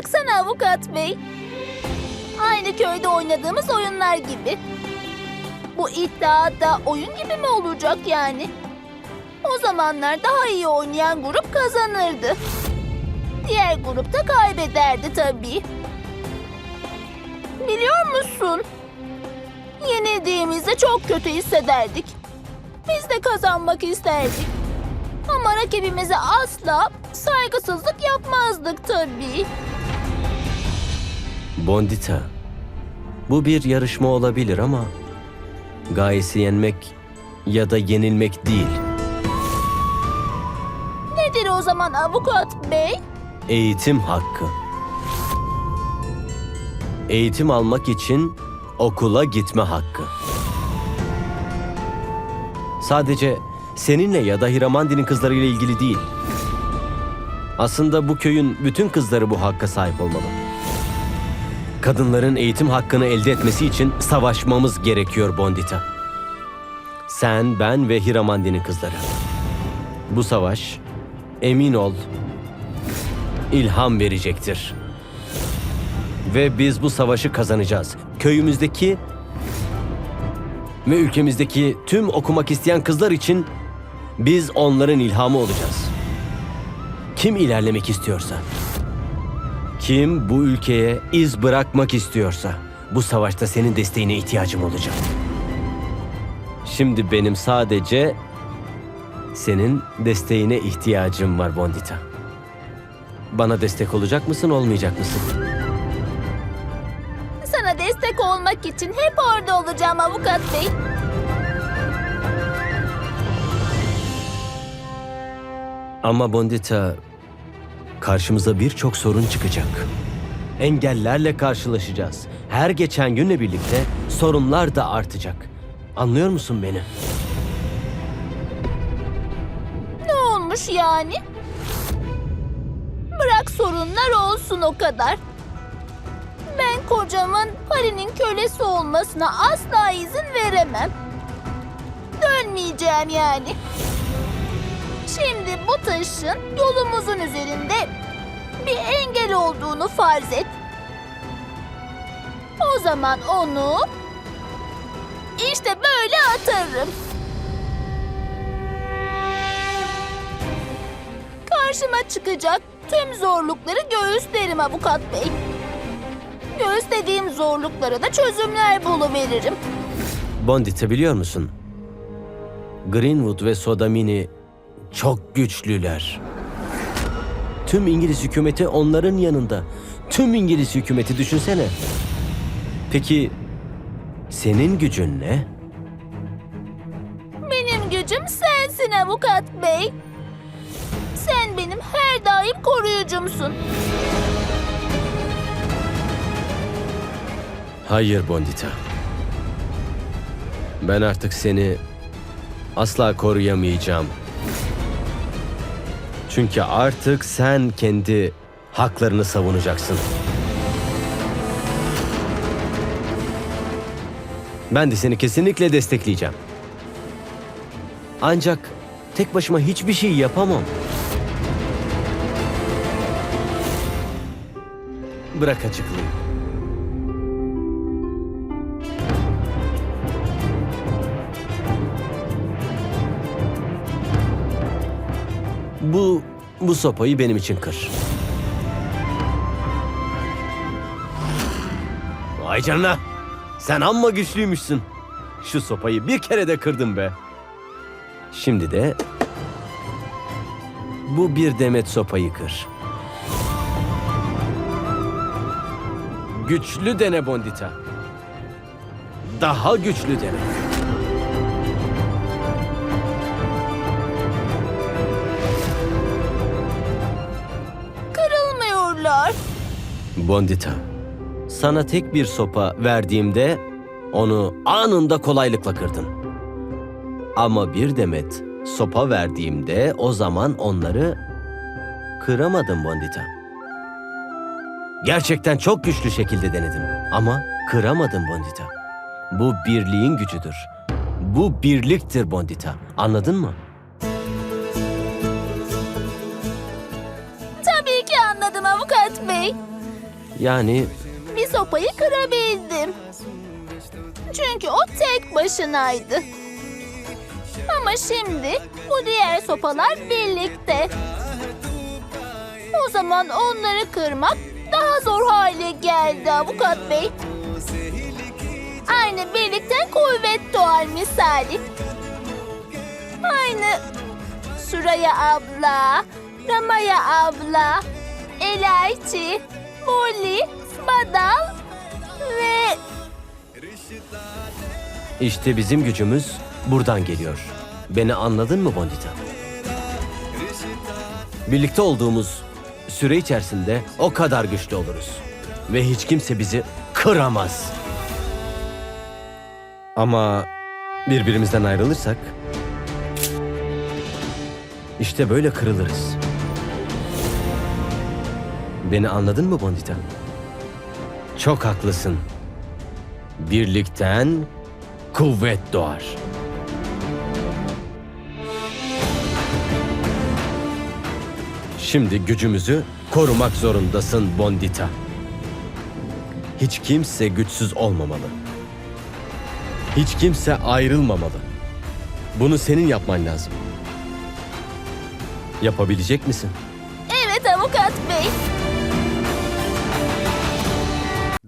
Baksana avukat bey. Aynı köyde oynadığımız oyunlar gibi. Bu iddia da oyun gibi mi olacak yani? O zamanlar daha iyi oynayan grup kazanırdı. Diğer grup da kaybederdi tabii. Biliyor musun? Yenildiğimizde çok kötü hissederdik. Biz de kazanmak isterdik. Ama rakibimize asla saygısızlık yapmazdık tabii. Bondita, bu bir yarışma olabilir ama gayesi yenmek ya da yenilmek değil. Nedir o zaman avukat bey? Eğitim hakkı. Eğitim almak için okula gitme hakkı. Sadece seninle ya da Hiramandi'nin kızlarıyla ilgili değil. Aslında bu köyün bütün kızları bu hakka sahip olmalı. Kadınların eğitim hakkını elde etmesi için savaşmamız gerekiyor Bondita. Sen, ben ve Hiramandi'nin kızları. Bu savaş, emin ol, ilham verecektir. Ve biz bu savaşı kazanacağız. Köyümüzdeki ve ülkemizdeki tüm okumak isteyen kızlar için biz onların ilhamı olacağız. Kim ilerlemek istiyorsa, kim bu ülkeye iz bırakmak istiyorsa bu savaşta senin desteğine ihtiyacım olacak. Şimdi benim sadece senin desteğine ihtiyacım var Bondita. Bana destek olacak mısın, olmayacak mısın? Sana destek olmak için hep orada olacağım avukat bey. Ama Bondita, karşımıza birçok sorun çıkacak. Engellerle karşılaşacağız. Her geçen günle birlikte sorunlar da artacak. Anlıyor musun beni? Ne olmuş yani? Bırak sorunlar olsun o kadar. Ben kocamın Pari'nin kölesi olmasına asla izin veremem. Dönmeyeceğim yani. Şimdi bu taşın yolumuzun üzerinde bir engel olduğunu farz et. O zaman onu işte böyle atarım. Karşıma çıkacak tüm zorlukları göğüslerim avukat bey. Göğüslediğim zorluklara da çözümler buluveririm. Bondita biliyor musun? Greenwood ve Sodamini çok güçlüler. Tüm İngiliz hükümeti onların yanında. Tüm İngiliz hükümeti düşünsene. Peki senin gücün ne? Benim gücüm sensin avukat bey. Sen benim her daim koruyucumsun. Hayır Bondita. Ben artık seni asla koruyamayacağım. Çünkü artık sen kendi haklarını savunacaksın. Ben de seni kesinlikle destekleyeceğim. Ancak tek başıma hiçbir şey yapamam. Bırak açıklayayım. Bu bu sopayı benim için kır. Vay canına. Sen amma güçlüymüşsün. Şu sopayı bir kere de kırdım be. Şimdi de bu bir demet sopayı kır. Güçlü dene Bondita. Daha güçlü dene. Bondita, sana tek bir sopa verdiğimde onu anında kolaylıkla kırdın. Ama bir demet sopa verdiğimde o zaman onları kıramadın Bondita. Gerçekten çok güçlü şekilde denedim ama kıramadın Bondita. Bu birliğin gücüdür. Bu birliktir Bondita. Anladın mı? Yani Bir sopayı kırabildim. Çünkü o tek başınaydı. Ama şimdi bu diğer sopalar birlikte. O zaman onları kırmak daha zor hale geldi avukat bey. Aynı birlikten kuvvet doğar misali. Aynı Suraya abla, Ramaya abla, Elayçi, Molly, Badal ve işte bizim gücümüz buradan geliyor. Beni anladın mı Bondita? Birlikte olduğumuz süre içerisinde o kadar güçlü oluruz. Ve hiç kimse bizi kıramaz. Ama birbirimizden ayrılırsak işte böyle kırılırız. Beni anladın mı Bondita? Çok haklısın. Birlikten kuvvet doğar. Şimdi gücümüzü korumak zorundasın Bondita. Hiç kimse güçsüz olmamalı. Hiç kimse ayrılmamalı. Bunu senin yapman lazım. Yapabilecek misin? evet avukat bey.